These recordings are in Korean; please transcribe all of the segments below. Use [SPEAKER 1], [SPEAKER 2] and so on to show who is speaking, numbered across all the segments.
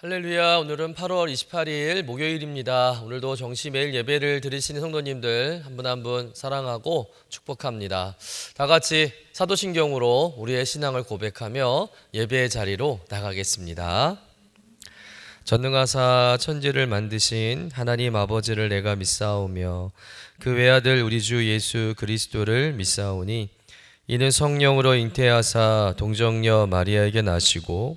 [SPEAKER 1] 할렐루야. 오늘은 8월 28일 목요일입니다. 오늘도 정시 매일 예배를 드리시는 성도님들 한 분 한 분 사랑하고 축복합니다. 다 같이 사도신경으로 우리의 신앙을 고백하며 예배의 자리로 나가겠습니다. 전능하사 천지를 만드신 하나님 아버지를 내가 믿사오며 그 외아들 우리 주 예수 그리스도를 믿사오니 이는 성령으로 잉태하사 동정녀 마리아에게 나시고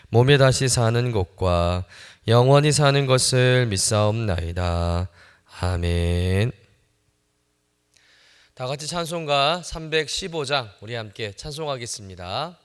[SPEAKER 1] 몸에 다시 사는 것과 영원히 사는 것을 믿사옵나이다. 아멘. 다 같이 찬송가 315장 우리 함께 찬송하겠습니다.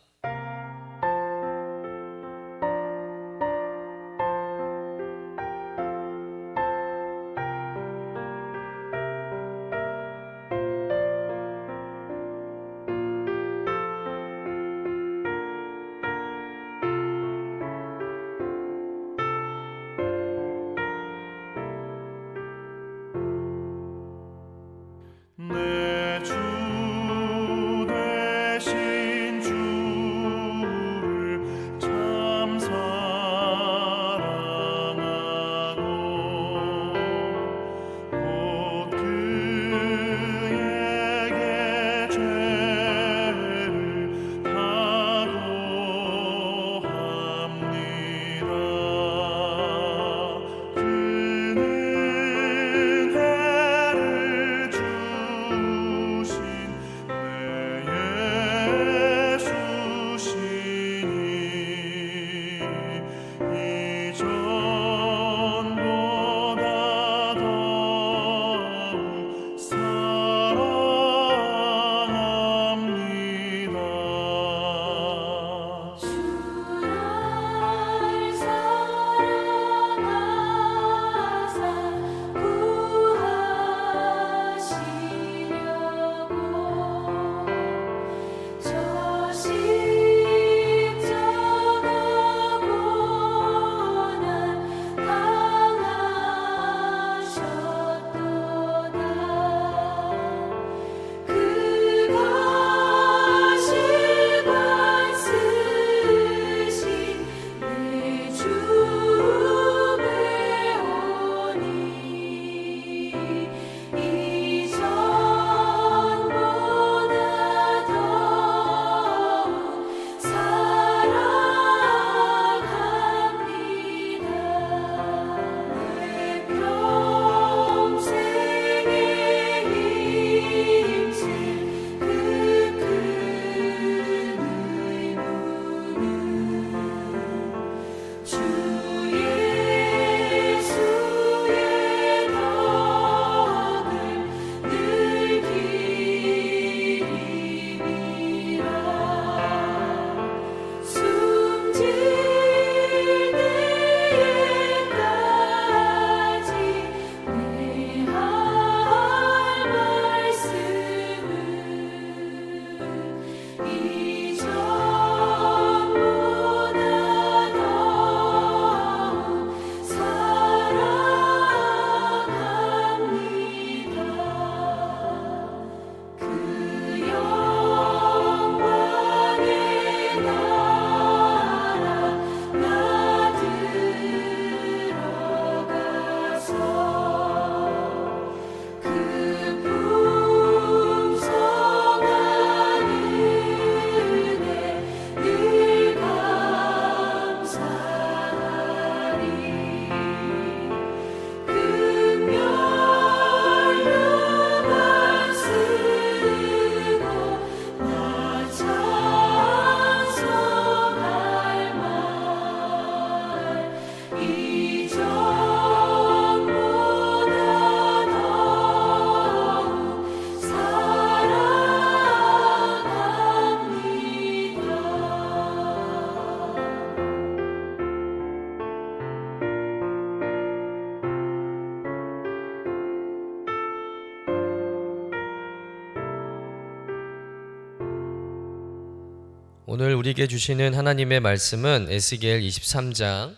[SPEAKER 1] 우리에게 주시는 하나님의 말씀은 에스겔 23장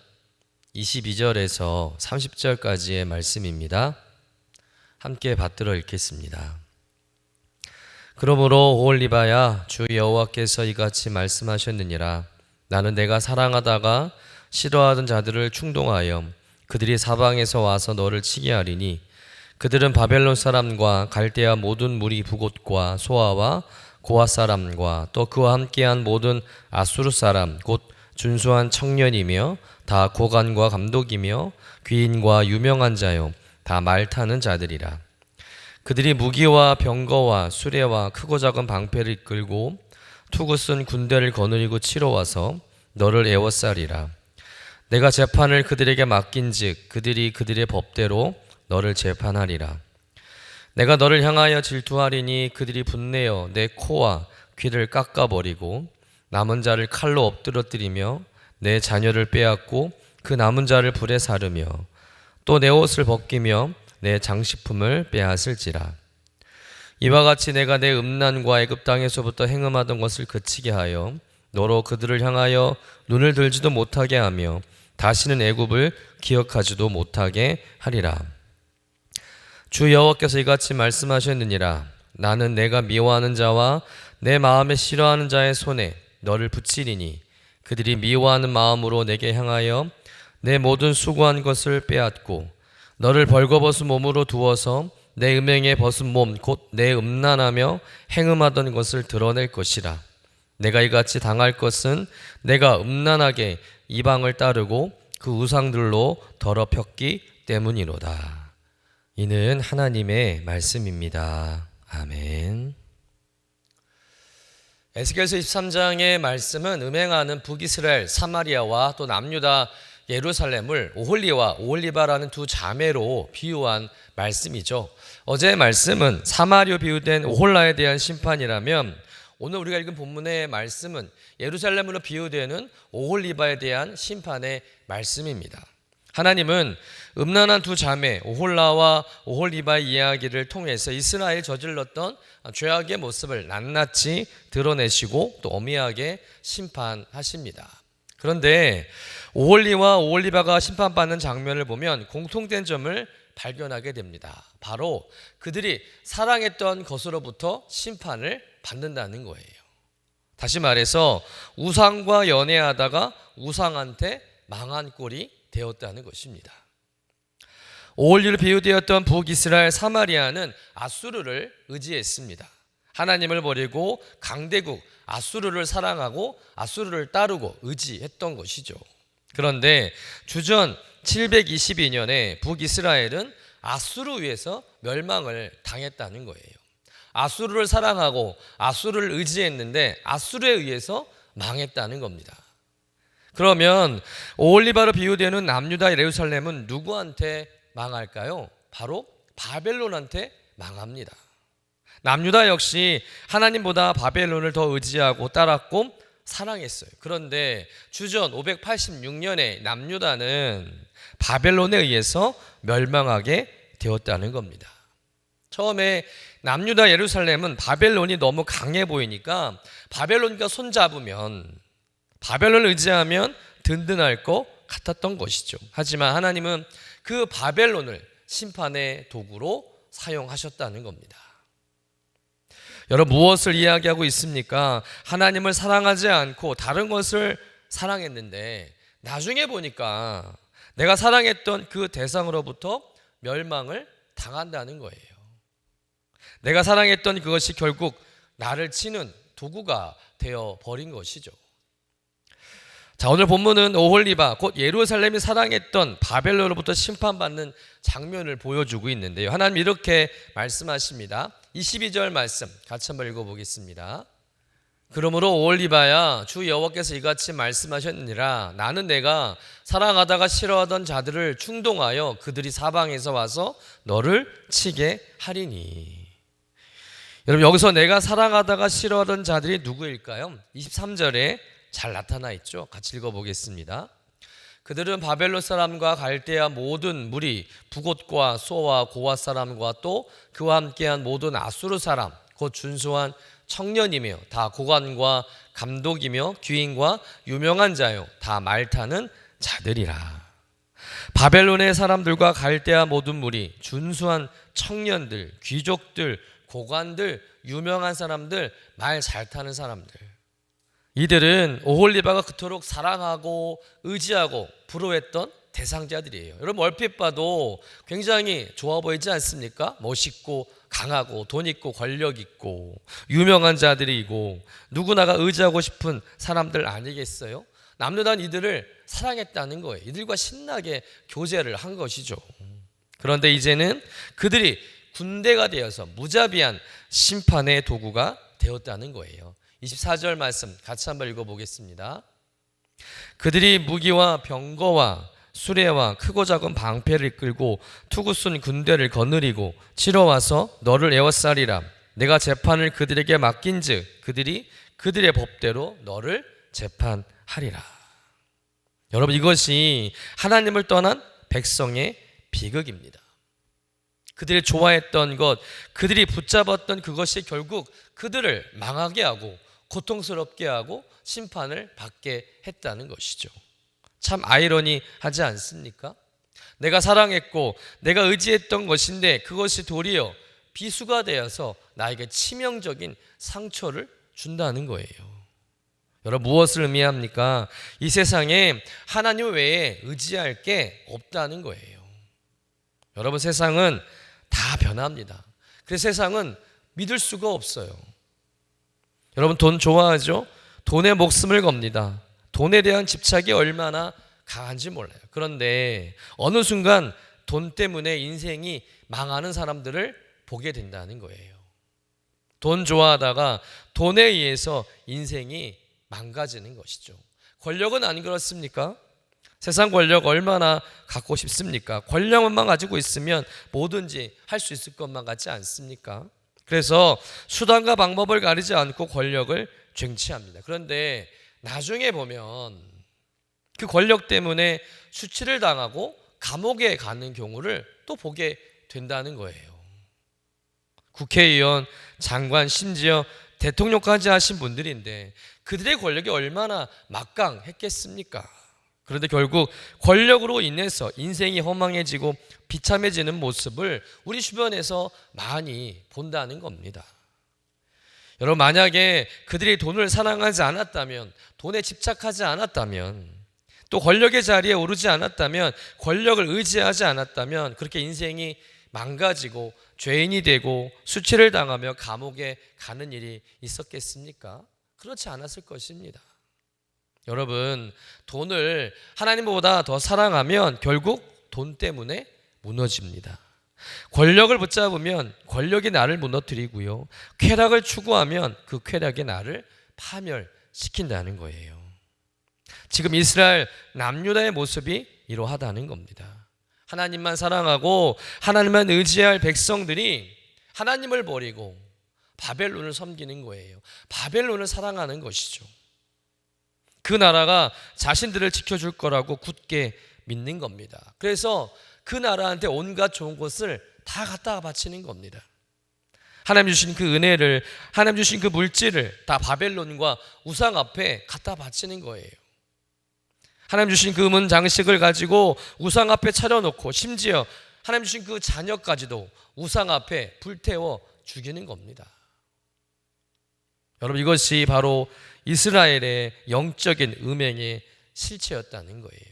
[SPEAKER 1] 22절에서 30절까지의 말씀입니다. 함께 받들어 읽겠습니다. 그러므로 오올리바야 주 여호와께서 이같이 말씀하셨느니라 나는 내가 사랑하다가 싫어하던 자들을 충동하여 그들이 사방에서 와서 너를 치게 하리니 그들은 바벨론 사람과 갈대아 모든 무리 부곳과 소아와 고아 사람과 또 그와 함께한 모든 아수르 사람 곧 준수한 청년이며 다 고관과 감독이며 귀인과 유명한 자요. 다 말 타는 자들이라. 그들이 무기와 병거와 수레와 크고 작은 방패를 이끌고 투구 쓴 군대를 거느리고 치러 와서 너를 애워싸리라. 내가 재판을 그들에게 맡긴즉 그들이 그들의 법대로 너를 재판하리라 내가 너를 향하여 질투하리니 그들이 분내어 내 코와 귀를 깎아버리고 남은 자를 칼로 엎드러뜨리며 내 자녀를 빼앗고 그 남은 자를 불에 사르며 또 내 옷을 벗기며 내 장식품을 빼앗을지라. 이와 같이 내가 내 음란과 애굽 땅에서부터 행음하던 것을 그치게 하여 너로 그들을 향하여 눈을 들지도 못하게 하며 다시는 애굽을 기억하지도 못하게 하리라 주 여호와께서 이같이 말씀하셨느니라 나는 내가 미워하는 자와 내 마음에 싫어하는 자의 손에 너를 붙이리니 그들이 미워하는 마음으로 내게 향하여 내 모든 수고한 것을 빼앗고 너를 벌거벗은 몸으로 두어서 내 음행에 벗은 몸 곧 내 음란하며 행음하던 것을 드러낼 것이라 내가 이같이 당할 것은 내가 음란하게 이방을 따르고 그 우상들로 더럽혔기 때문이로다. 이는 하나님의 말씀입니다. 아멘. 에스겔서 23장의 말씀은 음행하는 북이스라엘 사마리아와 또 남유다 예루살렘을 오홀리와 오홀리바라는 두 자매로 비유한 말씀이죠. 어제의 말씀은 사마리오 비유된 오홀라에 대한 심판이라면 오늘 우리가 읽은 본문의 말씀은 예루살렘으로 비유되는 오홀리바에 대한 심판의 말씀입니다. 하나님은 음란한 두 자매 오홀라와 오홀리바의 이야기를 통해서 이스라엘 저질렀던 죄악의 모습을 낱낱이 드러내시고 또 엄미하게 심판하십니다. 그런데 오홀리와 오홀리바가 심판받는 장면을 보면 공통된 점을 발견하게 됩니다. 바로 그들이 사랑했던 것으로부터 심판을 받는다는 거예요. 다시 말해서 우상과 연애하다가 우상한테 망한 꼴이 되었다는 것입니다. 오홀리로 비유되었던 북이스라엘 사마리아는 아수르를 의지했습니다. 하나님을 버리고 강대국 아수르를 사랑하고 아수르를 따르고 의지했던 것이죠. 그런데 주전 722년에 북이스라엘은 아수르 위에서 멸망을 당했다는 거예요. 아수르를 사랑하고 아수르를 의지했는데 아수르에 의해서 망했다는 겁니다. 그러면 오올리바로 비유되는 남유다 예루살렘은 누구한테 망할까요? 바로 바벨론한테 망합니다. 남유다 역시 하나님보다 바벨론을 더 의지하고 따랐고 사랑했어요. 그런데 주전 586년에 남유다는 바벨론에 의해서 멸망하게 되었다는 겁니다. 처음에 남유다 예루살렘은 바벨론이 너무 강해 보이니까 바벨론과 손잡으면 바벨론을 의지하면 든든할 것 같았던 것이죠. 하지만 하나님은 그 바벨론을 심판의 도구로 사용하셨다는 겁니다. 여러분 무엇을 이야기하고 있습니까? 하나님을 사랑하지 않고 다른 것을 사랑했는데 나중에 보니까 내가 사랑했던 그 대상으로부터 멸망을 당한다는 거예요. 내가 사랑했던 그것이 결국 나를 치는 도구가 되어 버린 것이죠. 자, 오늘 본문은 오홀리바, 곧 예루살렘이 사랑했던 바벨론으로부터 심판받는 장면을 보여주고 있는데요. 하나님 이렇게 말씀하십니다. 22절 말씀 같이 한번 읽어보겠습니다. 그러므로 오올리바야 주 여호와께서 이같이 말씀하셨느니라 나는 내가 사랑하다가 싫어하던 자들을 충동하여 그들이 사방에서 와서 너를 치게 하리니 여러분 여기서 내가 사랑하다가 싫어하던 자들이 누구일까요? 23절에 잘 나타나 있죠. 같이 읽어보겠습니다. 그들은 바벨론 사람과 갈대아 모든 무리 부곳과 소와 고아 사람과 또 그와 함께한 모든 아수르 사람 곧 준수한 청년이며 다 고관과 감독이며 귀인과 유명한 자요 다 말타는 자들이라. 바벨론의 사람들과 갈대아 모든 무리 준수한 청년들, 귀족들, 고관들, 유명한 사람들, 말 잘 타는 사람들. 이들은 오홀리바가 그토록 사랑하고 의지하고 부러워했던 대상자들이에요. 여러분 얼핏 봐도 굉장히 좋아 보이지 않습니까? 멋있고 강하고 돈 있고 권력 있고 유명한 자들이고 누구나가 의지하고 싶은 사람들 아니겠어요? 남녀단 이들을 사랑했다는 거예요. 이들과 신나게 교제를 한 것이죠. 그런데 이제는 그들이 군대가 되어서 무자비한 심판의 도구가 되었다는 거예요. 24절 말씀 같이 한번 읽어보겠습니다. 그들이 무기와 병거와 수레와 크고 작은 방패를 끌고 투구순 군대를 거느리고 치러 와서 너를 에워싸리라. 내가 재판을 그들에게 맡긴즉 그들이 그들의 법대로 너를 재판하리라. 여러분 이것이 하나님을 떠난 백성의 비극입니다. 그들이 좋아했던 것, 그들이 붙잡았던 그것이 결국 그들을 망하게 하고 고통스럽게 하고 심판을 받게 했다는 것이죠. 참 아이러니하지 않습니까? 내가 사랑했고 내가 의지했던 것인데 그것이 도리어 비수가 되어서 나에게 치명적인 상처를 준다는 거예요. 여러분 무엇을 의미합니까? 이 세상에 하나님 외에 의지할 게 없다는 거예요. 여러분 세상은 다 변합니다. 그래서 세상은 믿을 수가 없어요. 여러분 돈 좋아하죠? 돈에 목숨을 겁니다. 돈에 대한 집착이 얼마나 강한지 몰라요. 그런데 어느 순간 돈 때문에 인생이 망하는 사람들을 보게 된다는 거예요. 돈 좋아하다가 돈에 의해서 인생이 망가지는 것이죠. 권력은 안 그렇습니까? 세상 권력 얼마나 갖고 싶습니까? 권력만 가지고 있으면 뭐든지 할 수 있을 것만 같지 않습니까? 그래서 수단과 방법을 가리지 않고 권력을 쟁취합니다. 그런데 나중에 보면 그 권력 때문에 수치를 당하고 감옥에 가는 경우를 또 보게 된다는 거예요. 국회의원, 장관, 심지어 대통령까지 하신 분들인데 그들의 권력이 얼마나 막강했겠습니까? 그런데 결국 권력으로 인해서 인생이 허망해지고 비참해지는 모습을 우리 주변에서 많이 본다는 겁니다. 여러분 만약에 그들이 돈을 사랑하지 않았다면 돈에 집착하지 않았다면 또 권력의 자리에 오르지 않았다면 권력을 의지하지 않았다면 그렇게 인생이 망가지고 죄인이 되고 수치를 당하며 감옥에 가는 일이 있었겠습니까? 그렇지 않았을 것입니다. 여러분, 돈을 하나님보다 더 사랑하면 결국 돈 때문에 무너집니다. 권력을 붙잡으면 권력이 나를 무너뜨리고요. 쾌락을 추구하면 그 쾌락이 나를 파멸시킨다는 거예요. 지금 이스라엘 남유다의 모습이 이러하다는 겁니다. 하나님만 사랑하고 하나님만 의지할 백성들이 하나님을 버리고 바벨론을 섬기는 거예요. 바벨론을 사랑하는 것이죠. 그 나라가 자신들을 지켜줄 거라고 굳게 믿는 겁니다. 그래서 그 나라한테 온갖 좋은 것을 다 갖다가 바치는 겁니다. 하나님 주신 그 은혜를, 하나님 주신 그 물질을 다 바벨론과 우상 앞에 갖다 바치는 거예요. 하나님 주신 그 문 장식을 가지고 우상 앞에 차려놓고 심지어 하나님 주신 그 자녀까지도 우상 앞에 불태워 죽이는 겁니다. 여러분 이것이 바로 이스라엘의 영적인 음행의 실체였다는 거예요.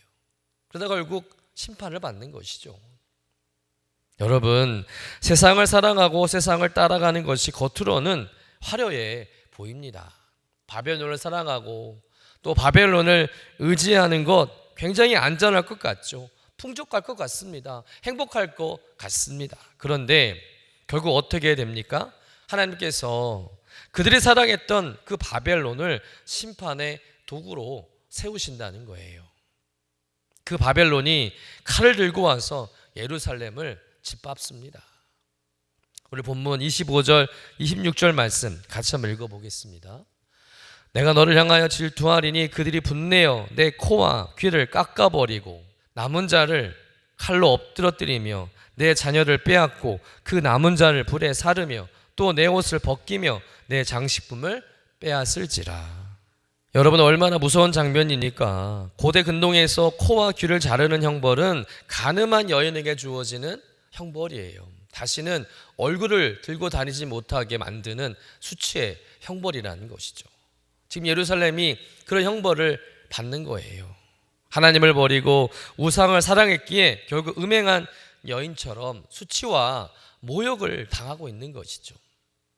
[SPEAKER 1] 그러다 결국 심판을 받는 것이죠. 여러분, 세상을 사랑하고 세상을 따라가는 것이 겉으로는 화려해 보입니다. 바벨론을 사랑하고 또 바벨론을 의지하는 것 굉장히 안전할 것 같죠. 풍족할 것 같습니다. 행복할 것 같습니다. 그런데 결국 어떻게 됩니까? 하나님께서 그들이 사랑했던 그 바벨론을 심판의 도구로 세우신다는 거예요. 그 바벨론이 칼을 들고 와서 예루살렘을 짓밟습니다. 우리 본문 25절, 26절 말씀 같이 한번 읽어보겠습니다. 내가 너를 향하여 질투하리니 그들이 분내어 내 코와 귀를 깎아버리고 남은 자를 칼로 엎드러뜨리며 내 자녀를 빼앗고 그 남은 자를 불에 사르며 또 내 옷을 벗기며 내 장식품을 빼앗을지라. 여러분 얼마나 무서운 장면이니까 고대 근동에서 코와 귀를 자르는 형벌은 가늠한 여인에게 주어지는 형벌이에요. 다시는 얼굴을 들고 다니지 못하게 만드는 수치의 형벌이라는 것이죠. 지금 예루살렘이 그런 형벌을 받는 거예요. 하나님을 버리고 우상을 사랑했기에 결국 음행한 여인처럼 수치와 모욕을 당하고 있는 것이죠.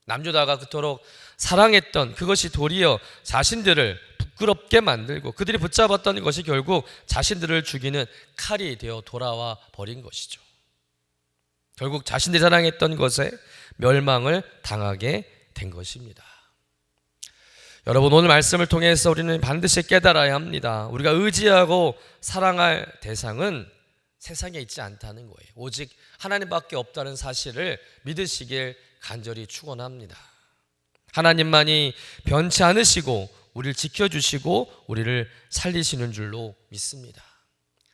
[SPEAKER 1] 남주다가 그토록 사랑했던 그것이 도리어 자신들을 부끄럽게 만들고 그들이 붙잡았던 것이 결국 자신들을 죽이는 칼이 되어 돌아와 버린 것이죠. 결국 자신들이 사랑했던 것에 멸망을 당하게 된 것입니다. 여러분 오늘 말씀을 통해서 우리는 반드시 깨달아야 합니다. 우리가 의지하고 사랑할 대상은 세상에 있지 않다는 거예요. 오직 하나님밖에 없다는 사실을 믿으시길 간절히 축원합니다. 하나님만이 변치 않으시고 우리를 지켜주시고 우리를 살리시는 줄로 믿습니다.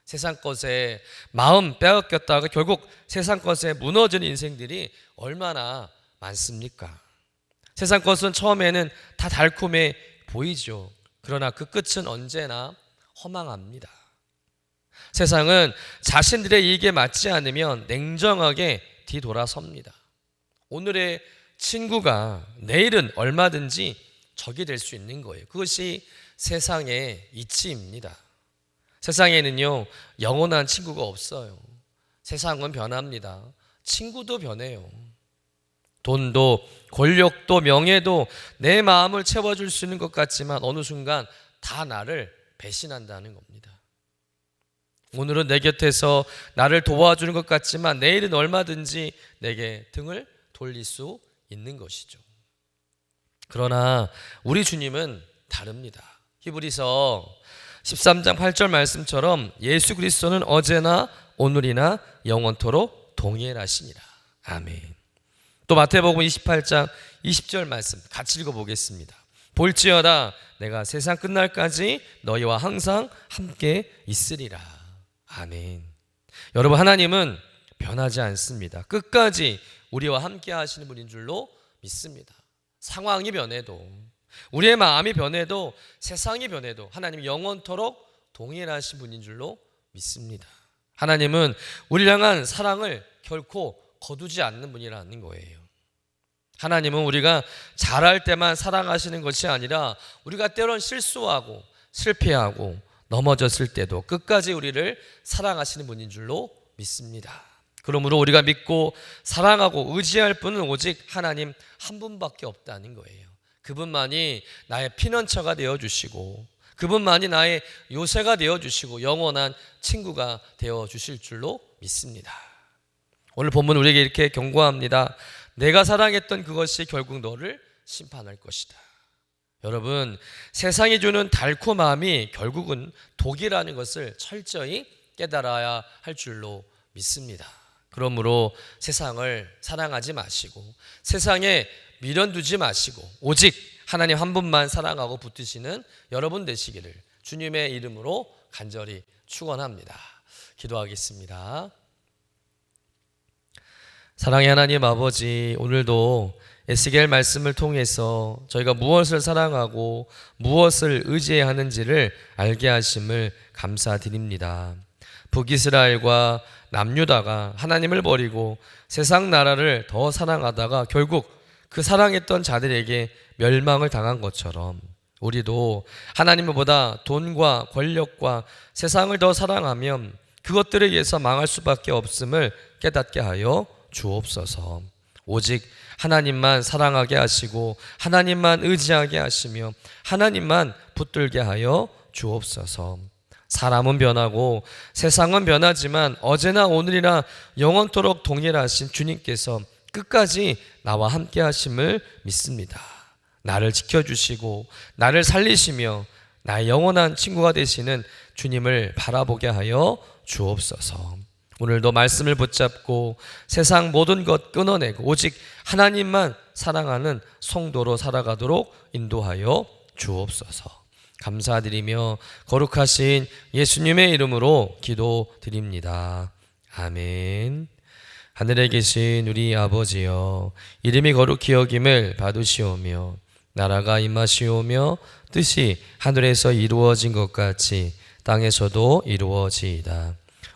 [SPEAKER 1] 세상 것에 마음 빼앗겼다가 결국 세상 것에 무너진 인생들이 얼마나 많습니까? 세상 것은 처음에는 다 달콤해 보이죠. 그러나 그 끝은 언제나 허망합니다. 세상은 자신들의 이익에 맞지 않으면 냉정하게 뒤돌아섭니다. 오늘의 친구가 내일은 얼마든지 적이 될 수 있는 거예요. 그것이 세상의 이치입니다. 세상에는요, 영원한 친구가 없어요. 세상은 변합니다. 친구도 변해요. 돈도, 권력도, 명예도 내 마음을 채워줄 수 있는 것 같지만 어느 순간 다 나를 배신한다는 겁니다. 오늘은 내 곁에서 나를 도와주는 것 같지만 내일은 얼마든지 내게 등을 돌릴 수 있는 것이죠. 그러나 우리 주님은 다릅니다. 히브리서 13장 8절 말씀처럼 예수 그리스도는 어제나 오늘이나 영원토록 동일하시니라. 아멘. 또 마태복음 28장 20절 말씀 같이 읽어 보겠습니다. 볼지어다 내가 세상 끝날까지 너희와 항상 함께 있으리라. 아멘. 여러분 하나님은 변하지 않습니다. 끝까지 우리와 함께 하시는 분인 줄로 믿습니다. 상황이 변해도 우리의 마음이 변해도 세상이 변해도 하나님 영원토록 동일하신 분인 줄로 믿습니다. 하나님은 우리를 향한 사랑을 결코 거두지 않는 분이라는 거예요. 하나님은 우리가 잘할 때만 사랑하시는 것이 아니라 우리가 때론 실수하고 실패하고 넘어졌을 때도 끝까지 우리를 사랑하시는 분인 줄로 믿습니다. 그러므로 우리가 믿고 사랑하고 의지할 분은 오직 하나님 한 분밖에 없다는 거예요. 그분만이 나의 피난처가 되어 주시고 그분만이 나의 요새가 되어 주시고 영원한 친구가 되어 주실 줄로 믿습니다. 오늘 본문 우리에게 이렇게 경고합니다. 내가 사랑했던 그것이 결국 너를 심판할 것이다. 여러분, 세상이 주는 달콤함이 결국은 독이라는 것을 철저히 깨달아야 할 줄로 믿습니다. 그러므로 세상을 사랑하지 마시고 세상에 미련 두지 마시고 오직 하나님 한 분만 사랑하고 붙드시는 여러분 되시기를 주님의 이름으로 간절히 축원합니다. 기도하겠습니다. 사랑의 하나님 아버지 오늘도 에스겔 말씀을 통해서 저희가 무엇을 사랑하고 무엇을 의지해야 하는지를 알게 하심을 감사드립니다. 북이스라엘과 남유다가 하나님을 버리고 세상 나라를 더 사랑하다가 결국 그 사랑했던 자들에게 멸망을 당한 것처럼 우리도 하나님보다 돈과 권력과 세상을 더 사랑하면 그것들에 의해서 망할 수밖에 없음을 깨닫게 하여 주옵소서. 오직 하나님만 사랑하게 하시고 하나님만 의지하게 하시며 하나님만 붙들게 하여 주옵소서. 사람은 변하고 세상은 변하지만 어제나 오늘이나 영원토록 동일하신 주님께서 끝까지 나와 함께 하심을 믿습니다. 나를 지켜주시고 나를 살리시며 나의 영원한 친구가 되시는 주님을 바라보게 하여 주옵소서. 오늘도 말씀을 붙잡고 세상 모든 것 끊어내고 오직 하나님만 사랑하는 성도로 살아가도록 인도하여 주옵소서. 감사드리며 거룩하신 예수님의 이름으로 기도드립니다. 아멘. 하늘에 계신 우리 아버지여 이름이 거룩히 여김을 받으시오며 나라가 임하시오며 뜻이 하늘에서 이루어진 것 같이 땅에서도 이루어지이다.